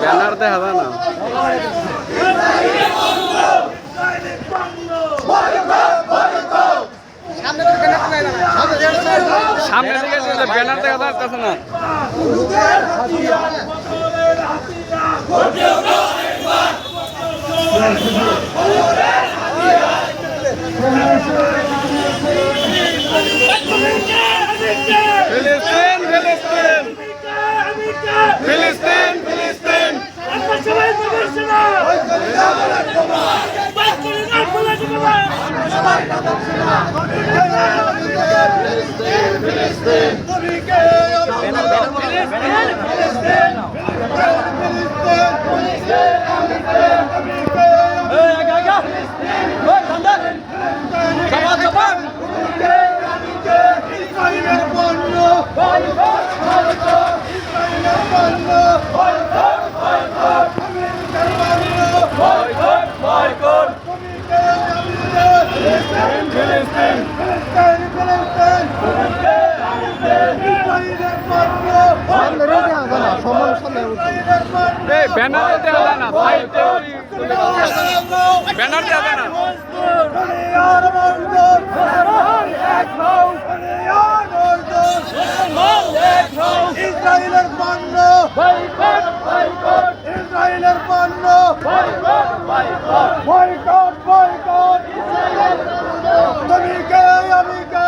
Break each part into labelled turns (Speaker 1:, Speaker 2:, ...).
Speaker 1: Banner দেখা যায় না। সামনে থেকে ব্যানার দেখা যাচ্ছে না। Philippines! ফিলিস্তিন ফিলিস্তিন। ফিলিস্তিন ফিলিস্তিন। এই ব্যানার দেওয়া যায় না ব্যানার দেওয়া যায় না।
Speaker 2: ইসরায়েলের পণ্য। ইসরায়েলের পণ্য। Boycott boycott. তুমি কে আমি কে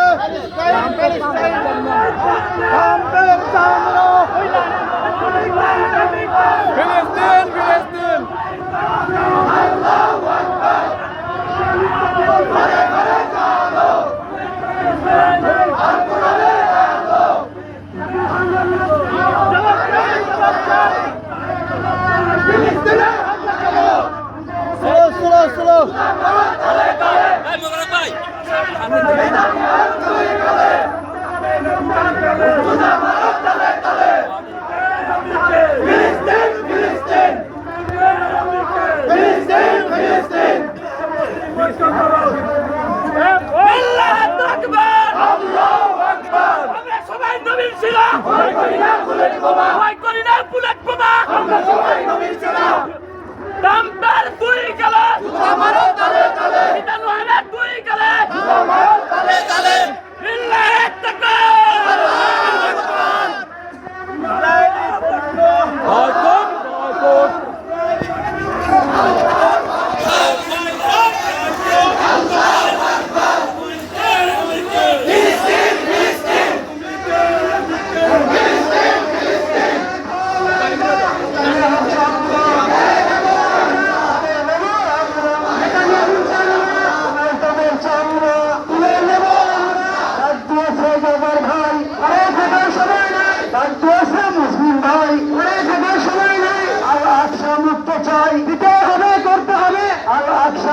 Speaker 3: করি না বুলেট বোমা। ভয় করি না বুলেট বোমা। আমরা সবাই নবীর ছিলাম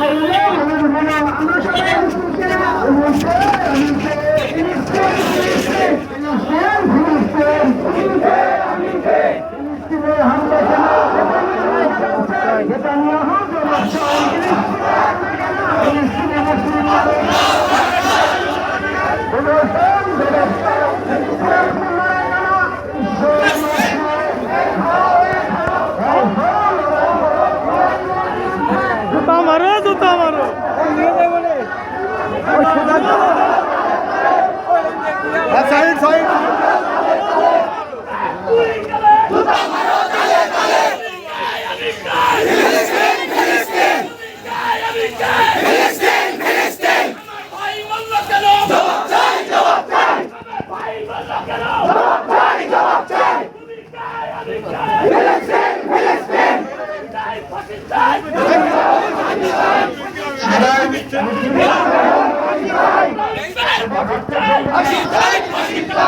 Speaker 2: আমরা সবাই মুসলিম সেনা মুসলিম ফিলিস্তিন ফিলিস্তিন ফিলিস্তিন ফিলিস্তিন ফিলিস্তিনে হামলা চালাও নেতানিয়াহু জবাব চাই ফিলিস্তিনে মুসলিমরা
Speaker 1: জুতা মারো জুতা মারো সাইড সাইড
Speaker 3: ভাই